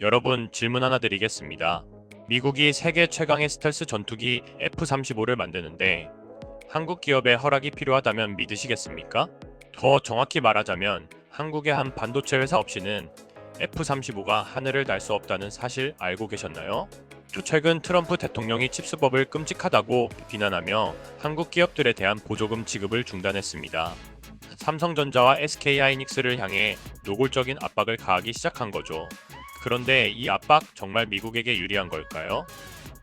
여러분 질문 하나 드리겠습니다. 미국이 세계 최강의 스텔스 전투기 F-35를 만드는데 한국 기업의 허락이 필요하다면 믿으시겠습니까? 더 정확히 말하자면 한국의 한 반도체 회사 없이는 F-35가 하늘을 날 수 없다는 사실 알고 계셨나요? 최근 트럼프 대통령이 칩스법을 끔찍하다고 비난하며 한국 기업들에 대한 보조금 지급을 중단했습니다. 삼성전자와 SK하이닉스를 향해 노골적인 압박을 가하기 시작한 거죠. 그런데 이 압박 정말 미국에게 유리한 걸까요?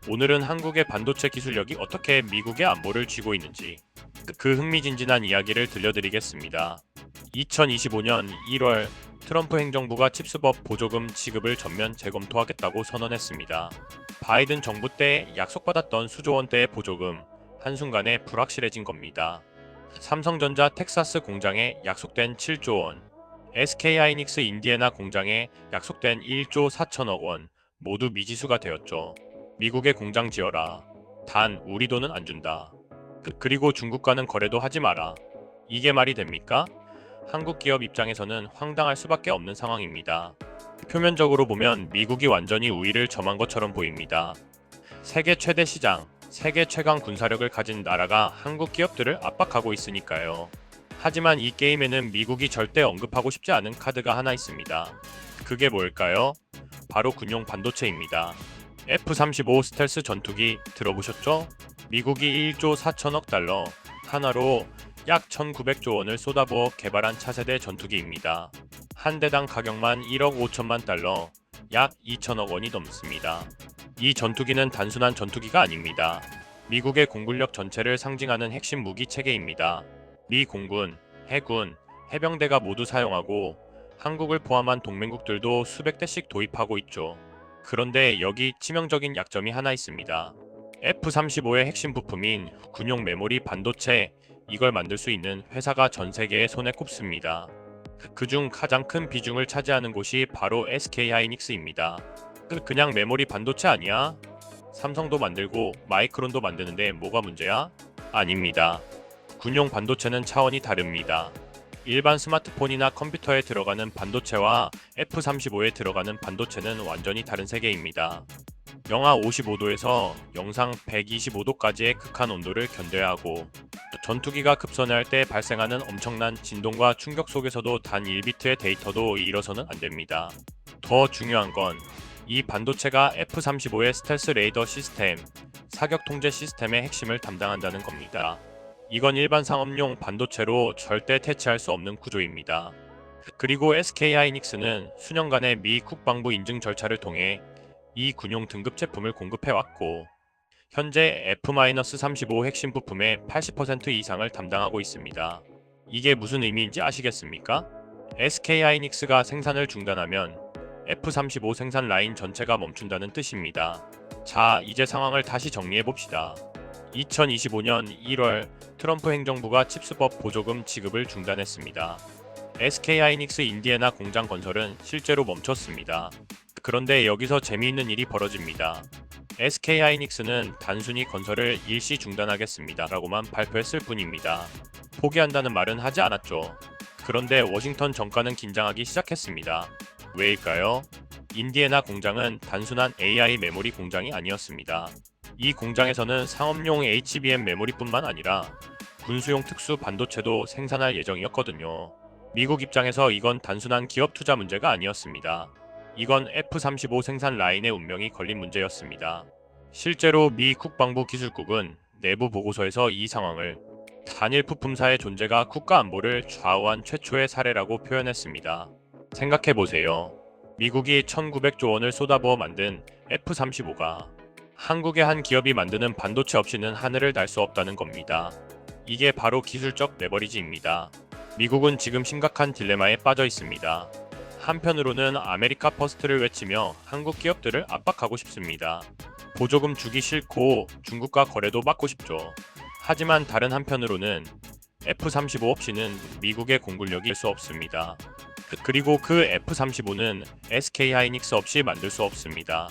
오늘은 한국의 반도체 기술력이 어떻게 미국의 안보를 쥐고 있는지 그- 그 흥미진진한 이야기를 들려드리겠습니다. 2025년 1월 트럼프 행정부가 칩스법 보조금 지급을 전면 재검토하겠다고 선언했습니다. 바이든 정부 때 약속받았던 수조 원대의 보조금 한순간에 불확실해진 겁니다. 삼성전자 텍사스 공장에 약속된 7조 원, SK하이닉스 인디애나 공장에 약속된 1조 4천억 원 모두 미지수가 되었죠. 미국에 공장 지어라. 단 우리 돈은 안 준다. 그, 그리고 중국과는 거래도 하지 마라. 이게 말이 됩니까? 한국 기업 입장에서는 황당할 수밖에 없는 상황입니다. 표면적으로 보면 미국이 완전히 우위를 점한 것처럼 보입니다. 세계 최대 시장, 세계 최강 군사력을 가진 나라가 한국 기업들을 압박하고 있으니까요. 하지만 이 게임에는 미국이 절대 언급하고 싶지 않은 카드가 하나 있습니다. 그게 뭘까요? 바로 군용 반도체입니다. F-35 스텔스 전투기 들어보셨죠? 미국이 1조 4천억 달러, 하나로 약 1,900조 원을 쏟아부어 개발한 차세대 전투기입니다. 한 대당 가격만 1억 5천만 달러, 약 2천억 원이 넘습니다. 이 전투기는 단순한 전투기가 아닙니다. 미국의 공군력 전체를 상징하는 핵심 무기 체계입니다. 미 공군, 해군, 해병대가 모두 사용하고 한국을 포함한 동맹국들도 수백 대씩 도입하고 있죠. 그런데 여기 치명적인 약점이 하나 있습니다. F-35의 핵심 부품인 군용 메모리 반도체 이걸 만들 수 있는 회사가 전 세계에 손에 꼽습니다. 그중 가장 큰 비중을 차지하는 곳이 바로 SK하이닉스입니다. 그- 그냥 메모리 반도체 아니야? 삼성도 만들고 마이크론도 만드는데 뭐가 문제야? 아닙니다. 군용 반도체는 차원이 다릅니다. 일반 스마트폰이나 컴퓨터에 들어가는 반도체와 F-35에 들어가는 반도체는 완전히 다른 세계입니다. 영하 55도에서 영상 125도까지의 극한 온도를 견뎌야 하고 전투기가 급선회할 때 발생하는 엄청난 진동과 충격 속에서도 단 1비트의 데이터도 잃어서는 안 됩니다. 더 중요한 건 이 반도체가 F-35의 스텔스 레이더 시스템, 사격 통제 시스템의 핵심을 담당한다는 겁니다. 이건 일반 상업용 반도체로 절대 퇴치할 수 없는 구조입니다. 그리고 SK하이닉스는 수년간의 미 국방부 인증 절차를 통해 이 군용 등급 제품을 공급해왔고 현재 F-35 핵심 부품의 80% 이상을 담당하고 있습니다. 이게 무슨 의미인지 아시겠습니까? SK하이닉스가 생산을 중단하면 F-35 생산 라인 전체가 멈춘다는 뜻입니다. 자, 이제 상황을 다시 정리해 봅시다. 2025년 1월 트럼프 행정부가 칩스법 보조금 지급을 중단했습니다. SK하이닉스 인디애나 공장 건설은 실제로 멈췄습니다. 그런데 여기서 재미있는 일이 벌어집니다. SK하이닉스는 단순히 건설을 일시 중단하겠습니다라고만 발표했을 뿐입니다. 포기한다는 말은 하지 않았죠. 그런데 워싱턴 정가는 긴장하기 시작했습니다. 왜일까요? 인디애나 공장은 단순한 AI 메모리 공장이 아니었습니다. 이 공장에서는 상업용 HBM 메모리뿐만 아니라 군수용 특수 반도체도 생산할 예정이었거든요. 미국 입장에서 이건 단순한 기업 투자 문제가 아니었습니다. 이건 F-35 생산 라인의 운명이 걸린 문제였습니다. 실제로 미 국방부 기술국은 내부 보고서에서 이 상황을 단일 부품사의 존재가 국가 안보를 좌우한 최초의 사례라고 표현했습니다. 생각해 보세요. 미국이 1900조 원을 쏟아부어 만든 F-35가 한국의 한 기업이 만드는 반도체 없이는 하늘을 날 수 없다는 겁니다. 이게 바로 기술적 레버리지입니다. 미국은 지금 심각한 딜레마에 빠져 있습니다. 한편으로는 아메리카 퍼스트를 외치며 한국 기업들을 압박하고 싶습니다. 보조금 주기 싫고 중국과 거래도 막고 싶죠. 하지만 다른 한편으로는 F-35 없이는 미국의 공군력이 될 수 없습니다. 그- 그리고 그 F-35는 SK하이닉스 없이 만들 수 없습니다.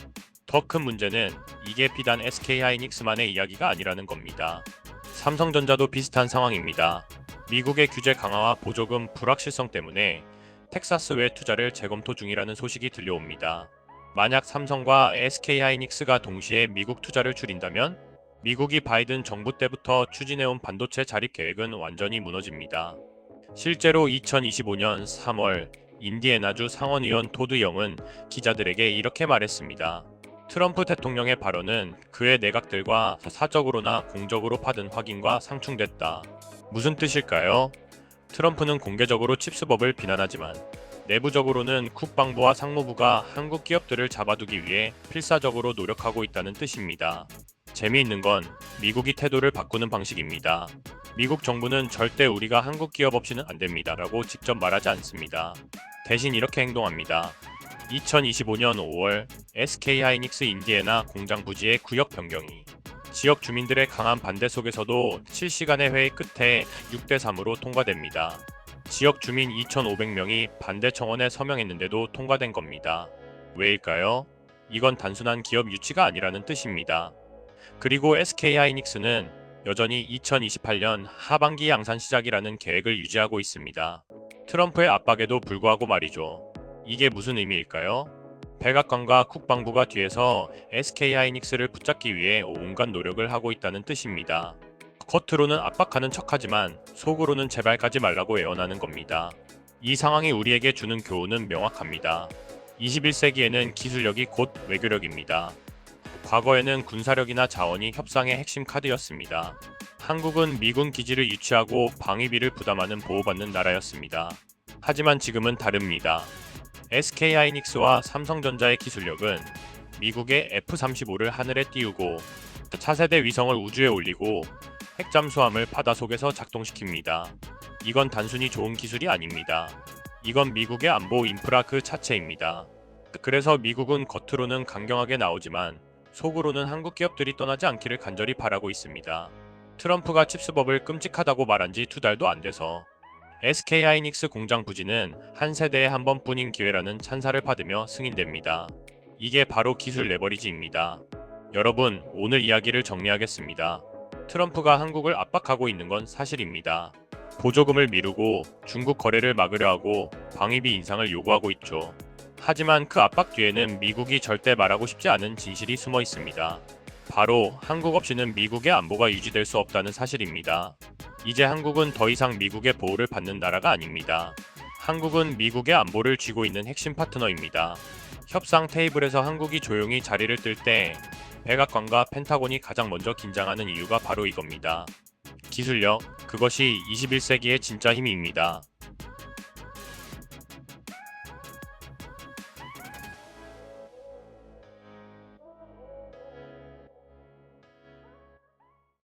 더 큰 문제는 이게 비단 SK하이닉스만의 이야기가 아니라는 겁니다. 삼성전자도 비슷한 상황입니다. 미국의 규제 강화와 보조금 불확실성 때문에 텍사스 외 투자를 재검토 중이라는 소식이 들려옵니다. 만약 삼성과 SK하이닉스가 동시에 미국 투자를 줄인다면 미국이 바이든 정부 때부터 추진해온 반도체 자립 계획은 완전히 무너집니다. 실제로 2025년 3월 인디애나주 상원의원 토드 영은 기자들에게 이렇게 말했습니다. 트럼프 대통령의 발언은 그의 내각들과 사적으로나 공적으로 받은 확인과 상충됐다. 무슨 뜻일까요? 트럼프는 공개적으로 칩스법을 비난하지만 내부적으로는 국방부와 상무부가 한국 기업들을 잡아두기 위해 필사적으로 노력하고 있다는 뜻입니다. 재미있는 건 미국이 태도를 바꾸는 방식입니다. 미국 정부는 절대 우리가 한국 기업 없이는 안 됩니다 라고 직접 말하지 않습니다. 대신 이렇게 행동합니다. 2025년 5월 SK 하이닉스 인디애나 공장 부지의 구역 변경이 지역 주민들의 강한 반대 속에서도 7시간의 회의 끝에 6대 3으로 통과됩니다. 지역 주민 2,500명이 반대 청원에 서명했는데도 통과된 겁니다. 왜일까요? 이건 단순한 기업 유치가 아니라는 뜻입니다. 그리고 SK 하이닉스는 여전히 2028년 하반기 양산 시작이라는 계획을 유지하고 있습니다. 트럼프의 압박에도 불구하고 말이죠. 이게 무슨 의미일까요? 백악관과 국방부가 뒤에서 SK 하이닉스를 붙잡기 위해 온갖 노력을 하고 있다는 뜻입니다. 겉으로는 압박하는 척하지만 속으로는 제발 가지 말라고 애원하는 겁니다. 이 상황이 우리에게 주는 교훈은 명확합니다. 21세기에는 기술력이 곧 외교력입니다. 과거에는 군사력이나 자원이 협상의 핵심 카드였습니다. 한국은 미군 기지를 유치하고 방위비를 부담하는 보호받는 나라였습니다. 하지만 지금은 다릅니다. SK 하이닉스와 삼성전자의 기술력은 미국의 F-35를 하늘에 띄우고 차세대 위성을 우주에 올리고 핵잠수함을 바다 속에서 작동시킵니다. 이건 단순히 좋은 기술이 아닙니다. 이건 미국의 안보 인프라 그 자체입니다. 그래서 미국은 겉으로는 강경하게 나오지만 속으로는 한국 기업들이 떠나지 않기를 간절히 바라고 있습니다. 트럼프가 칩스법을 끔찍하다고 말한 지 두 달도 안 돼서 SK 하이닉스 공장 부지는 한 세대에 한 번뿐인 기회라는 찬사를 받으며 승인됩니다. 이게 바로 기술 레버리지입니다. 여러분, 오늘 이야기를 정리하겠습니다. 트럼프가 한국을 압박하고 있는 건 사실입니다. 보조금을 미루고 중국 거래를 막으려 하고 방위비 인상을 요구하고 있죠. 하지만 그 압박 뒤에는 미국이 절대 말하고 싶지 않은 진실이 숨어 있습니다. 바로 한국 없이는 미국의 안보가 유지될 수 없다는 사실입니다. 이제 한국은 더 이상 미국의 보호를 받는 나라가 아닙니다. 한국은 미국의 안보를 쥐고 있는 핵심 파트너입니다. 협상 테이블에서 한국이 조용히 자리를 뜰 때 백악관과 펜타곤이 가장 먼저 긴장하는 이유가 바로 이겁니다. 기술력, 그것이 21세기의 진짜 힘입니다.